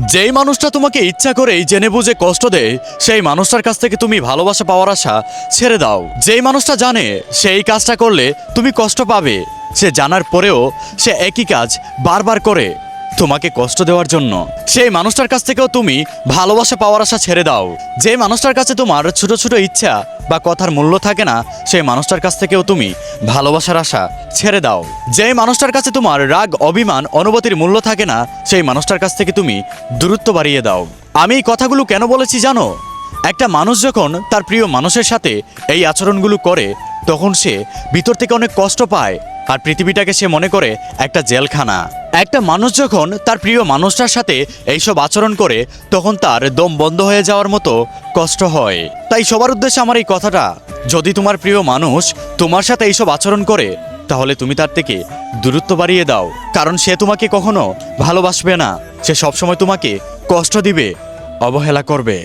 যেই মানুষটা তোমাকে ইচ্ছা করেই জেনে বুঝে কষ্ট দেয়, সেই মানুষটার কাছ থেকে তুমি ভালোবাসা পাওয়ার আশা ছেড়ে দাও। যেই মানুষটা জানে সেই কাজটা করলে তুমি কষ্ট পাবে, সে জানার পরেও সে একই কাজ বারবার করে। তোমাকে কষ্ট দেওয়ার জন্য। সেই মানুষটার কাছ থেকেও তুমি ভালোবাসা পাওয়ার আশা ছেড়ে দাও। যে মানুষটার কাছে তোমার ছোট ছোট ইচ্ছা বা কথার মূল্য থাকে না, সেই মানুষটার কাছ থেকেও তুমি ভালোবাসার আশা ছেড়ে দাও। যে মানুষটার কাছে তোমার রাগ, অভিমান, অনুভূতির মূল্য থাকে না, সেই মানুষটার কাছ থেকে তুমি দূরত্ব বাড়িয়ে দাও। আমি এই কথাগুলো কেন বলেছি জানো? একটা মানুষ যখন তার প্রিয় মানুষের সাথে এই আচরণগুলো করে, তখন সে ভিতর থেকে অনেক কষ্ট পায় আর পৃথিবীটাকে সে মনে করে একটা জেলখানা। একটা মানুষ যখন তার প্রিয় মানুষটার সাথে এইসব আচরণ করে, তখন তার দম বন্ধ হয়ে যাওয়ার মতো কষ্ট হয়। তাই সবার উদ্দেশ্যে আমার এই কথাটা, যদি তোমার প্রিয় মানুষ তোমার সাথে এইসব আচরণ করে, তাহলে তুমি তার থেকে দূরত্ব বাড়িয়ে দাও, কারণ সে তোমাকে কখনো ভালোবাসবে না। সে সবসময় তোমাকে কষ্ট দিবে, অবহেলা করবে।